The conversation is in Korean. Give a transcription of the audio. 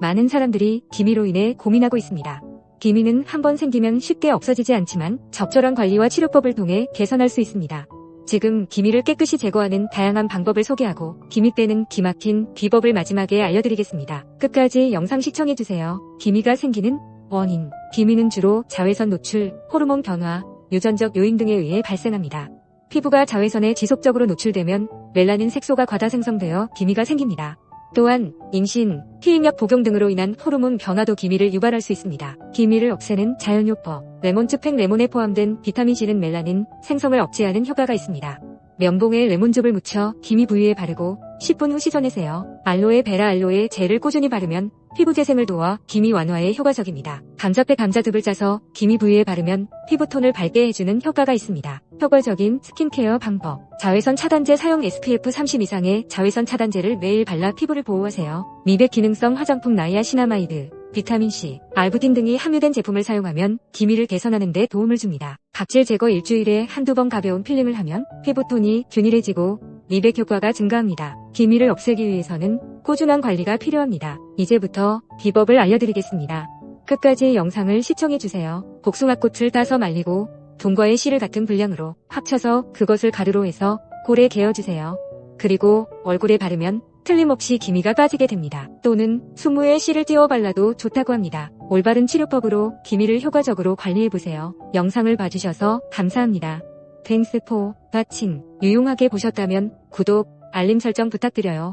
많은 사람들이 기미로 인해 고민하고 있습니다. 기미는 한번 생기면 쉽게 없어지지 않지만 적절한 관리와 치료법을 통해 개선할 수 있습니다. 지금 기미를 깨끗이 제거하는 다양한 방법을 소개하고 기미 빼는 기막힌 비법을 마지막에 알려드리겠습니다. 끝까지 영상 시청해주세요. 기미가 생기는 원인. 기미는 주로 자외선 노출, 호르몬 변화, 유전적 요인 등에 의해 발생합니다. 피부가 자외선에 지속적으로 노출되면 멜라닌 색소가 과다 생성되어 기미가 생깁니다. 또한 임신, 피임약 복용 등으로 인한 호르몬 변화도 기미를 유발할 수 있습니다. 기미를 없애는 자연요법. 레몬즙 팩 레몬에 포함된 비타민C는 멜라닌 생성을 억제하는 효과가 있습니다. 면봉에 레몬즙을 묻혀 기미 부위에 바르고 10분 후 씻어내세요. 알로에 베라 알로에 젤을 꾸준히 바르면 피부 재생을 도와 기미 완화에 효과적입니다. 감자팩 감자즙을 짜서 기미 부위에 바르면 피부톤을 밝게 해주는 효과가 있습니다. 효과적인 스킨케어 방법. 자외선 차단제 사용 SPF 30 이상의 자외선 차단제를 매일 발라 피부를 보호하세요. 미백 기능성 화장품 나이아시나마이드, 비타민C, 알부틴 등이 함유된 제품을 사용하면 기미를 개선하는 데 도움을 줍니다. 각질 제거 일주일에 한두 번 가벼운 필링을 하면 피부톤이 균일해지고 미백 효과가 증가합니다. 기미를 없애기 위해서는 꾸준한 관리가 필요합니다. 이제부터 비법을 알려드리겠습니다. 끝까지 영상을 시청해주세요. 복숭아꽃을 따서 말리고 돈과의 씨를 같은 분량으로 합쳐서 그것을 가루로 해서 골에 개어주세요. 그리고 얼굴에 바르면 틀림없이 기미가 빠지게 됩니다. 또는 수무에 씨를 띄워 발라도 좋다고 합니다. 올바른 치료법으로 기미를 효과적으로 관리해보세요. 영상을 봐주셔서 감사합니다. 땡스 포, 바칭. 유용하게 보셨다면 구독, 알림 설정 부탁드려요.